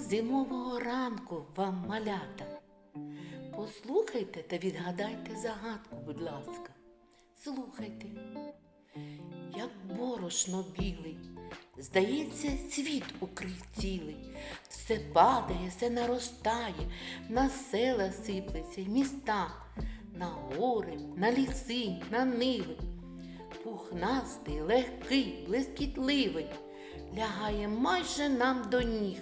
зимового ранку вам малята. Послухайте та відгадайте загадку, будь ласка. Слухайте. Як борошно білий, здається, світ укрив цілий, все падає, все наростає, на села сиплеться міста, на гори, на ліси, на ниви. Пухнастий, легкий, блискітливий, лягає майже нам до ніг.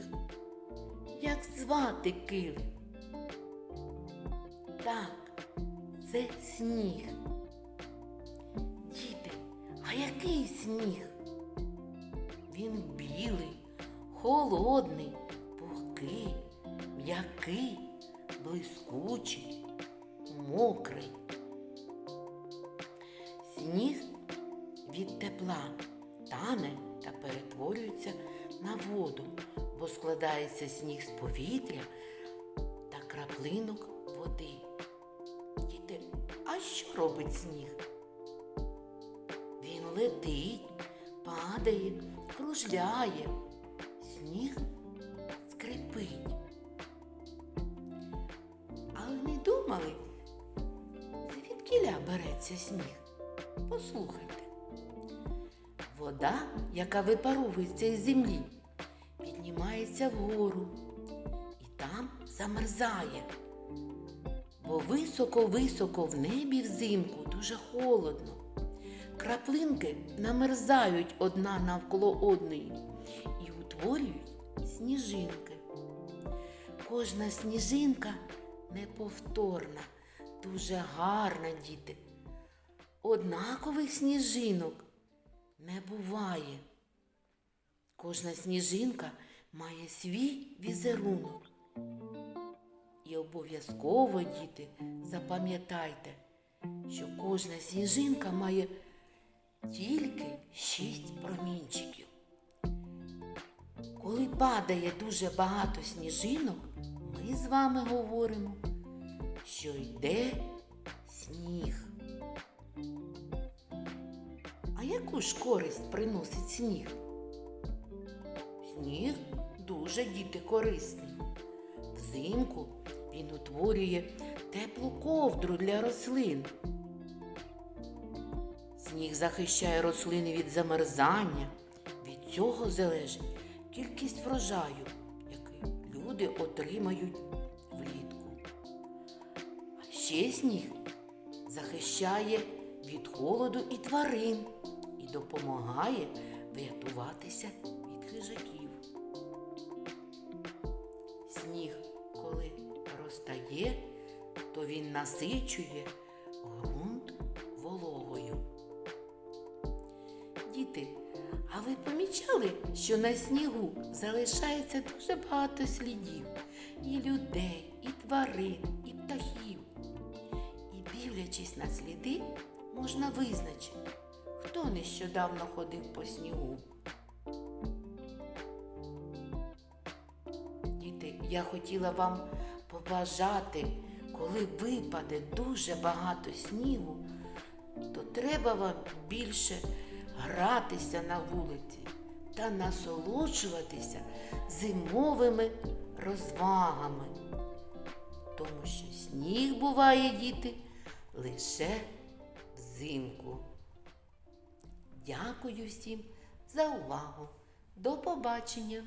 Як звати кили? Так, це сніг. Діти, а який сніг? Він білий, холодний, пухкий, м'який, блискучий, мокрий. Сніг від тепла тане та перетворюється на воду, складається сніг з повітря та краплинок води. Діти, а що робить сніг? Він летить, падає, кружляє, сніг скрипить. Але не думали, звідкіля береться сніг? Послухайте. Вода, яка випаровується із землі, піднімається вгору і там замерзає. Бо високо-високо в небі взимку дуже холодно. Краплинки намерзають одна навколо одної і утворюють сніжинки. Кожна сніжинка неповторна, дуже гарна, діти. Однакових сніжинок не буває. Кожна сніжинка має свій візерунок. І обов'язково, діти, запам'ятайте, що кожна сніжинка має тільки шість промінчиків. Коли падає дуже багато сніжинок, ми з вами говоримо, що йде сніг. А яку ж користь приносить сніг? Сніг дуже діти корисний. Взимку він утворює теплу ковдру для рослин. Сніг захищає рослини від замерзання. Від цього залежить кількість врожаю, який люди отримають влітку. А ще сніг захищає від холоду і тварин і допомагає врятуватися від хижаків. Сніг, коли розтає, то він насичує ґрунт вологою. Діти, а ви помічали, що на снігу залишається дуже багато слідів і людей, і тварин, і птахів. І дивлячись на сліди, можна визначити, хто нещодавно ходив по снігу. Я хотіла вам побажати, коли випаде дуже багато снігу, то треба вам більше гратися на вулиці та насолоджуватися зимовими розвагами. Тому що сніг буває, діти, лише взимку. Дякую всім за увагу. До побачення!